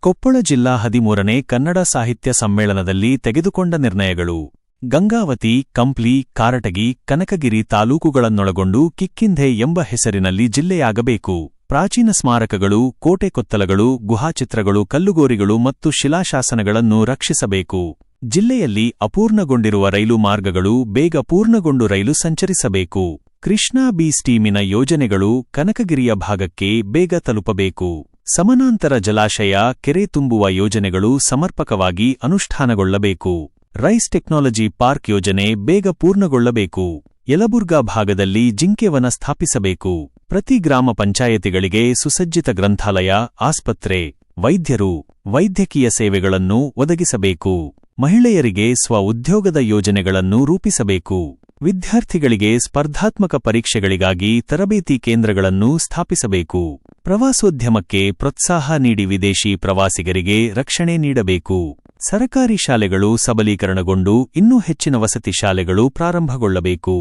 ಕೊಪ್ಪಳ ಜಿಲ್ಲಾ ಹದಿಮೂರನೇ ಕನ್ನಡ ಸಾಹಿತ್ಯ ಸಮ್ಮೇಳನದಲ್ಲಿ ತೆಗೆದುಕೊಂಡ ನಿರ್ಣಯಗಳು. ಗಂಗಾವತಿ, ಕಂಪ್ಲಿ, ಕಾರಟಗಿ, ಕನಕಗಿರಿ ತಾಲೂಕುಗಳನ್ನೊಳಗೊಂಡು ಕಿಕ್ಕಿಂಧೆ ಎಂಬ ಹೆಸರಿನಲ್ಲಿ ಜಿಲ್ಲೆಯಾಗಬೇಕು. ಪ್ರಾಚೀನ ಸ್ಮಾರಕಗಳು, ಕೋಟೆ ಕೊತ್ತಲಗಳು ಗುಹಾಚಿತ್ರಗಳು ಕಲ್ಲುಗೋರಿಗಳು ಮತ್ತು ಶಿಲಾಶಾಸನಗಳನ್ನು ರಕ್ಷಿಸಬೇಕು. ಜಿಲ್ಲೆಯಲ್ಲಿ ಅಪೂರ್ಣಗೊಂಡಿರುವ ರೈಲು ಮಾರ್ಗಗಳು ಬೇಗ ಪೂರ್ಣಗೊಂಡು ರೈಲು ಸಂಚರಿಸಬೇಕು. ಕೃಷ್ಣಾ ಬಿ ಸ್ಟೀಮಿನ ಯೋಜನೆಗಳು ಕನಕಗಿರಿಯ ಭಾಗಕ್ಕೆ ಬೇಗ ತಲುಪಬೇಕು. ಸಮಾನಾಂತರ ಜಲಾಶಯ, ಕೆರೆ ತುಂಬುವ ಯೋಜನೆಗಳು ಸಮರ್ಪಕವಾಗಿ ಅನುಷ್ಠಾನಗೊಳ್ಳಬೇಕು. ರೈಸ್ ಟೆಕ್ನಾಲಜಿ ಪಾರ್ಕ್ ಯೋಜನೆ ಬೇಗ ಪೂರ್ಣಗೊಳ್ಳಬೇಕು. ಯಲಬುರ್ಗಾ ಭಾಗದಲ್ಲಿ ಜಿಂಕೆವನ ಸ್ಥಾಪಿಸಬೇಕು. ಪ್ರತಿ ಗ್ರಾಮ ಪಂಚಾಯತಿಗಳಿಗೆ ಸುಸಜ್ಜಿತ ಗ್ರಂಥಾಲಯ, ಆಸ್ಪತ್ರೆ, ವೈದ್ಯರು, ವೈದ್ಯಕೀಯ ಸೇವೆಗಳನ್ನು ಒದಗಿಸಬೇಕು. ಮಹಿಳೆಯರಿಗೆ ಸ್ವ ಉದ್ಯೋಗದ ಯೋಜನೆಗಳನ್ನು ರೂಪಿಸಬೇಕು. ವಿದ್ಯಾರ್ಥಿಗಳಿಗೆ ಸ್ಪರ್ಧಾತ್ಮಕ ಪರೀಕ್ಷೆಗಳಿಗಾಗಿ ತರಬೇತಿ ಕೇಂದ್ರಗಳನ್ನು ಸ್ಥಾಪಿಸಬೇಕು. ಪ್ರವಾಸೋದ್ಯಮಕ್ಕೆ ಪ್ರೋತ್ಸಾಹ ನೀಡಿ ವಿದೇಶಿ ಪ್ರವಾಸಿಗರಿಗೆ ರಕ್ಷಣೆ ನೀಡಬೇಕು. ಸರಕಾರಿ ಶಾಲೆಗಳು ಸಬಲೀಕರಣಗೊಂಡು ಇನ್ನೂ ಹೆಚ್ಚಿನ ವಸತಿ ಶಾಲೆಗಳು ಪ್ರಾರಂಭಗೊಳ್ಳಬೇಕು.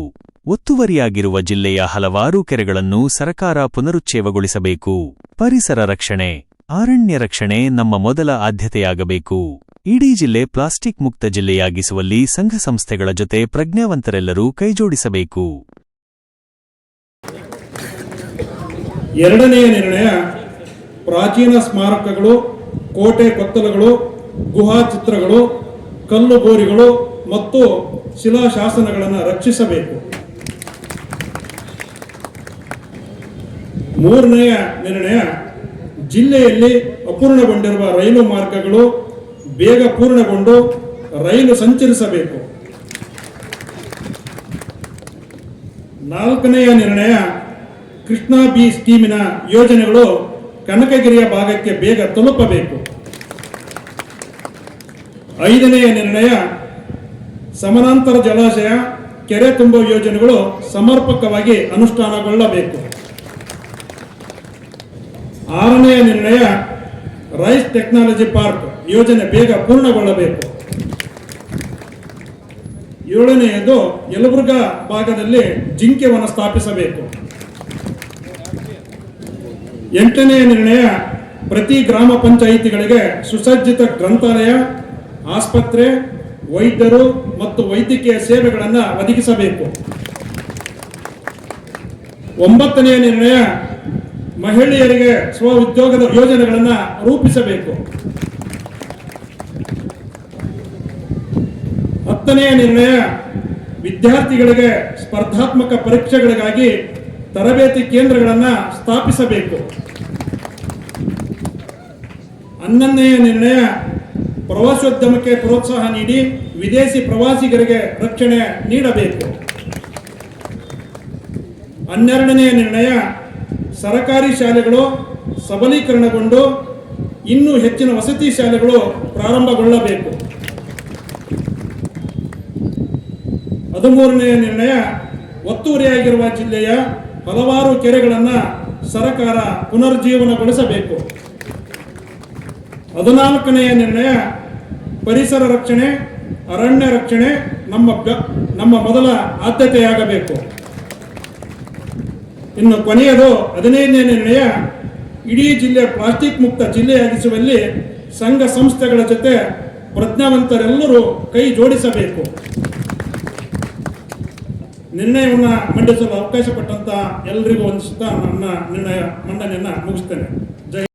ಒತ್ತುವರಿಯಾಗಿರುವ ಜಿಲ್ಲೆಯ ಹಲವಾರು ಕೆರೆಗಳನ್ನು ಸರಕಾರ ಪುನರುಚ್ಛೇವಗೊಳಿಸಬೇಕು ಪರಿಸರ ರಕ್ಷಣೆ, ಅರಣ್ಯ ರಕ್ಷಣೆ ನಮ್ಮ ಮೊದಲ ಆದ್ಯತೆಯಾಗಬೇಕು. ಇಡೀ ಜಿಲ್ಲೆ ಪ್ಲಾಸ್ಟಿಕ್ ಮುಕ್ತ ಜಿಲ್ಲೆಯಾಗಿಸುವಲ್ಲಿ ಸಂಘ ಸಂಸ್ಥೆಗಳ ಜೊತೆ ಪ್ರಜ್ಞಾವಂತರೆಲ್ಲರೂ ಕೈಜೋಡಿಸಬೇಕು. ಎರಡನೆಯ ನಿರ್ಣಯ ಪ್ರಾಚೀನ ಸ್ಮಾರಕಗಳು, ಕೋಟೆ ಕೊತ್ತಲಗಳು, ಗುಹಾ ಚಿತ್ರಗಳು, ಕಲ್ಲು ಗೋರಿಗಳು ಮತ್ತು ಶಿಲಾಶಾಸನಗಳನ್ನು ರಕ್ಷಿಸಬೇಕು. ಮೂರನೆಯ ನಿರ್ಣಯ, ಜಿಲ್ಲೆಯಲ್ಲಿ ಅಪೂರ್ಣಗೊಂಡಿರುವ ರೈಲು ಮಾರ್ಗಗಳು ಬೇಗ ಪೂರ್ಣಗೊಂಡು ರೈಲು ಸಂಚರಿಸಬೇಕು. ನಾಲ್ಕನೆಯ ನಿರ್ಣಯ ಕೃಷ್ಣಾ ಬಿ ಸ್ಕೀಮಿನ ಯೋಜನೆಗಳು ಕನಕಗಿರಿಯ ಭಾಗಕ್ಕೆ ಬೇಗ ತಲುಪಬೇಕು. ಐದನೆಯ ನಿರ್ಣಯ, ಸಮಾನಾಂತರ ಜಲಾಶಯ, ಕೆರೆ ತುಂಬುವ ಯೋಜನೆಗಳು ಸಮರ್ಪಕವಾಗಿ ಅನುಷ್ಠಾನಗೊಳ್ಳಬೇಕು. ಆರನೆಯ ನಿರ್ಣಯ, ರೈಸ್ ಟೆಕ್ನಾಲಜಿ ಪಾರ್ಕ್ ಯೋಜನೆ ಬೇಗ ಪೂರ್ಣಗೊಳ್ಳಬೇಕು. ಏಳನೆಯದು ಯಲಬುರ್ಗಾ ಭಾಗದಲ್ಲಿ ಜಿಂಕೆ ಸ್ಥಾಪಿಸಬೇಕು. ಎಂಟನೆಯ ನಿರ್ಣಯ ಪ್ರತಿ ಗ್ರಾಮ ಪಂಚಾಯಿತಿಗಳಿಗೆ ಸುಸಜ್ಜಿತ ಗ್ರಂಥಾಲಯ, ಆಸ್ಪತ್ರೆ, ವೈದ್ಯರು ಮತ್ತು ವೈದ್ಯಕೀಯ ಸೇವೆಗಳನ್ನು ಒದಗಿಸಬೇಕು. ಒಂಬತ್ತನೆಯ ನಿರ್ಣಯ ಮಹಿಳೆಯರಿಗೆ ಸ್ವ ಉದ್ಯೋಗದ ಯೋಜನೆಗಳನ್ನು ರೂಪಿಸಬೇಕು. ಹತ್ತನೆಯ ನಿರ್ಣಯ ವಿದ್ಯಾರ್ಥಿಗಳಿಗೆ ಸ್ಪರ್ಧಾತ್ಮಕ ಪರೀಕ್ಷೆಗಳಿಗಾಗಿ ತರಬೇತಿ ಕೇಂದ್ರಗಳನ್ನು ಸ್ಥಾಪಿಸಬೇಕು. ಹನ್ನೊಂದನೆಯ ನಿರ್ಣಯ ಪ್ರವಾಸೋದ್ಯಮಕ್ಕೆ ಪ್ರೋತ್ಸಾಹ ನೀಡಿ ವಿದೇಶಿ ಪ್ರವಾಸಿಗರಿಗೆ ರಕ್ಷಣೆ ನೀಡಬೇಕು. ಹನ್ನೆರಡನೆಯ ನಿರ್ಣಯ ಸರಕಾರಿ ಶಾಲೆಗಳು ಸಬಲೀಕರಣಗೊಂಡು ಇನ್ನೂ ಹೆಚ್ಚಿನ ವಸತಿ ಶಾಲೆಗಳು ಪ್ರಾರಂಭಗೊಳ್ಳಬೇಕು. ಹದಿಮೂರನೆಯ ನಿರ್ಣಯ ಒತ್ತುವರಿಯಾಗಿರುವ ಜಿಲ್ಲೆಯ ಹಲವಾರು ಕೆರೆಗಳನ್ನು ಸರಕಾರ ಪುನರ್ಜೀವನಗೊಳಿಸಬೇಕು. ಹದಿನಾಲ್ಕನೆಯ ನಿರ್ಣಯ, ಪರಿಸರ ರಕ್ಷಣೆ, ಅರಣ್ಯ ರಕ್ಷಣೆ ನಮ್ಮ ನಮ್ಮ ಮೊದಲ ಆದ್ಯತೆಯಾಗಬೇಕು. ಇನ್ನು ಕೊನೆಯದು ಹದಿನೈದನೇ ನಿರ್ಣಯ, ಇಡೀ ಜಿಲ್ಲೆ ಪ್ಲಾಸ್ಟಿಕ್ ಮುಕ್ತ ಜಿಲ್ಲೆಯಾಗಿಸುವಲ್ಲಿ ಸಂಘ ಸಂಸ್ಥೆಗಳ ಜೊತೆ ಪ್ರಜ್ಞಾವಂತರೆಲ್ಲರೂ ಕೈ ಜೋಡಿಸಬೇಕು. ನಿರ್ಣಯವನ್ನು ಮಂಡಿಸಲು ಅವಕಾಶ ಪಟ್ಟಂತ ಎಲ್ಲರಿಗೂ ವಂದಿಸುತ್ತಾ ನನ್ನ ನಿರ್ಣಯ ಮಂಡನೆಯನ್ನು ಮುಗಿಸ್ತೇನೆ.